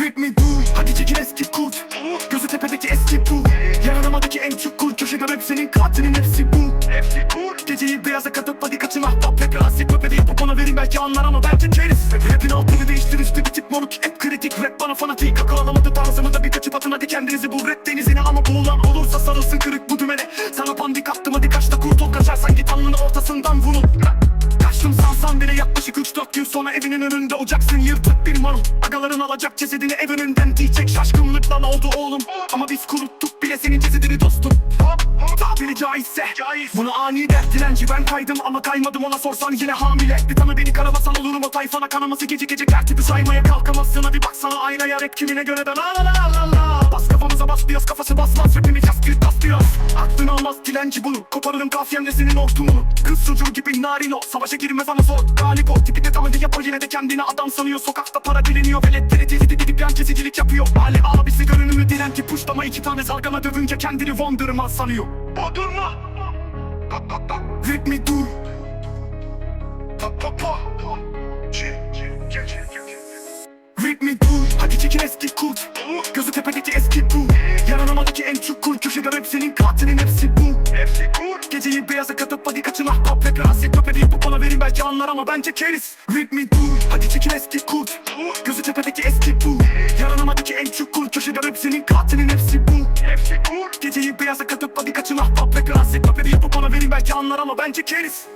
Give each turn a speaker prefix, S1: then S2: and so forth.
S1: Rip me Hadi çekin eski kurt. Gözü tepedeki eski bu Yaranamadaki en çukur Köşede rap senin katilin hepsi bu. Geceyi beyaza katıp hadi kaçın ahbap Rap rahatsız rap yapıp ona verin belki anlar ama bence keriz Rapin altını değiştir üstü bir tip moruk. Hep kritik rap bana fanatik. Akıl alamadı tarzımı da bir kaçıp atın. Hadi kendinizi bul Rap denizine ama boğulan olursa sarılsın kırık vurul Kaçtım sansan bile yaklaşık 3-4 gün sonra evinin önünde olacaksın. Yırtık bir marul Agaların alacak cesedini ev önünden diyecek. Şaşkınlıkla ne oldu oğlum? Ama biz kuruttuk bile senin cesedini dostum. Tabiri caizse Bunu ani dert dilenci ben kaydım. Ama kaymadım ona sorsan yine hamile. Bir tanı beni karabasan olurum. O tayfana kanaması gece gece tertibi saymaya kalkamazsın. Hadi baksana aynaya rap kimine göre de la la la la la. Bas kafamıza bas diyoruz kafası basmaz. Rapimi Aklını almaz dilenci bunu koparırım kafiyemle senin ortumunu. Kız çocuğu gibi narin o savaşa girmez ana zor. Galip o tipi de tamam yapar yine de kendini adam sanıyor. Sokakta para dileniyor veletleri tehdit edip yan kesicilik yapıyor. Ali abisi görünümü dilenci puşlama iki tane salgana dövünce kendini Wonderman sanıyor. Wonderman Rip me dur katilin hepsi bu. Hepsi kur. Geceyi beyaza katıp hadi kaçın ahbap Rap rahatsız rap edip bu bana verin belki anlar ama bence keriz. Rip me dur Hadi çekin eski kurt. Gözü tepedeki eski bu. Yaranamadaki en çukur Köşede rap senin katilin hepsi bu. Hepsi kur. Geceyi beyaza katıp hadi kaçın ahbap Rap rahatsız rap edip bu bana verin belki anlar ama bence keriz